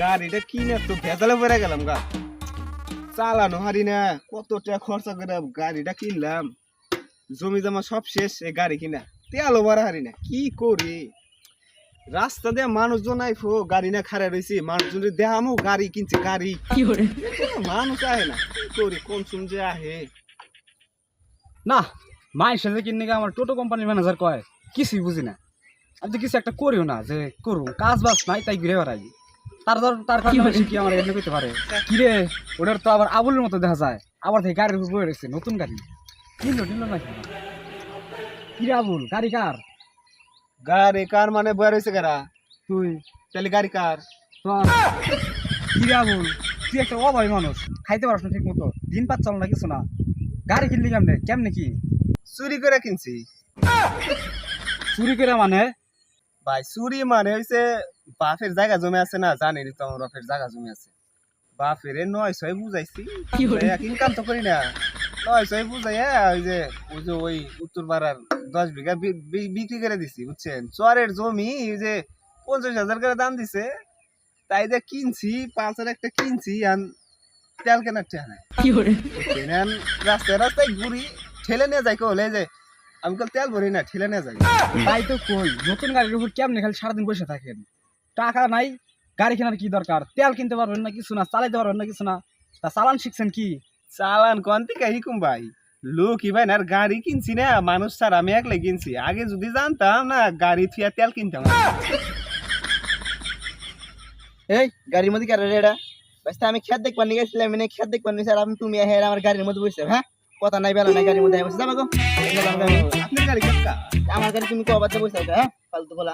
গাড়িটা কিনে তো ভেজালে পড়ে গেলাম গা। চালানো হারি না কত টাকা খরচা করে গাড়িটা কিনলাম। জমি জমা সব শেষ এই গাড়ি কিনা। তেলও ভরা হারি না কি করি? রাস্তা দিয়ে মানুষজন আইফো গাড়ি না খাড়া রয়েছি মানুষজন দেখামো গাড়ি কিনছে গাড়ি। মানুষ আহে না কি করি কোন যে আহে। না মায়ের সাথে কিনে আমার টোটো কোম্পানির ম্যানেজার কয়? কিছুই বুঝি না। আমি তো কিছু একটা করিও না যে করব কাজ বাজ নাই তাই ঘুরে বেড়াই। তার ধর তার কারণে কি আমার এমনি করতে পারে? কিরে ওটার তো আবার আবুলের মতো দেখা যায়। আবার থেকে গাড়ির উপর বয়ে রয়েছে নতুন গাড়ি। নাকি? কিরে আবুল গাড়ি কার? গাড়ি কার মানে বয়ে রয়েছে কারা তুই। তাহলে গাড়ি কার? তোর। কিরে আবুল তুই একটা অভাবী মানুষ। খাইতে পারছ না ঠিক মতো দিন পাচ্ছ না কিছু না। গাড়ি কিনলি কেমনে? কেমনে কি? চুরি করে কিনছি। চুরি করে মানে? ভাই চুরি মানে হইছে বাপের জায়গা জমি আছে না জানেনি তো আমার বাপের জায়গা জমি আছে। বাপের নয় ছয় বুঝাইছি ইনকাম তো করি না। নয় ছয় বুঝাইয়া ওই যে ওই যে ওই উত্তর পাড়ার দশ বিঘা বিক্রি করে দিছি বুঝছেন? চরের জমি ওই যে পঞ্চাশ হাজার করে দাম দিছে তাই যে কিনছি পাঁচ হাজার একটা কিনছি আন তেল কেনার বুঝছেন? রাস্তায় রাস্তায় ঘুরি ঠেলে নিয়ে যাই কলে যে আমি কাল তেল ভরি না ঠেলে নিয়ে যাই। তাই তো কই নতুন গাড়ির উপর কেমনে খালি সারাদিন বসে থাকেন? টাকা নাই গাড়ি কেনার কি দরকার? তেল কিনতে পারবেন না কিছু না চালাইতে পারবেন না কিছু না। তা চালান শিখছেন কি? চালান কোন থেকে হিকুম ভাই? লোক ভাই না আর গাড়ি কিনছি না মানুষ স্যার আমি একলাই কিনছি। আগে যদি জানতাম না গাড়ি থিয়া তেল কিনতাম। এই গাড়ির মধ্যে কারে রে এটা আমি খেত দেখবার নিয়ে গেছিলাম মানে খেত দেখবার নিয়ে স্যার আমি তুমি হ্যাঁ আমার গাড়ির মধ্যে বসে হ্যাঁ? কথা নাই বেলা নাই গাড়ির মধ্যে আমার গাড়ি তুমি কবার বসে হ্যাঁ? ফালতু বলা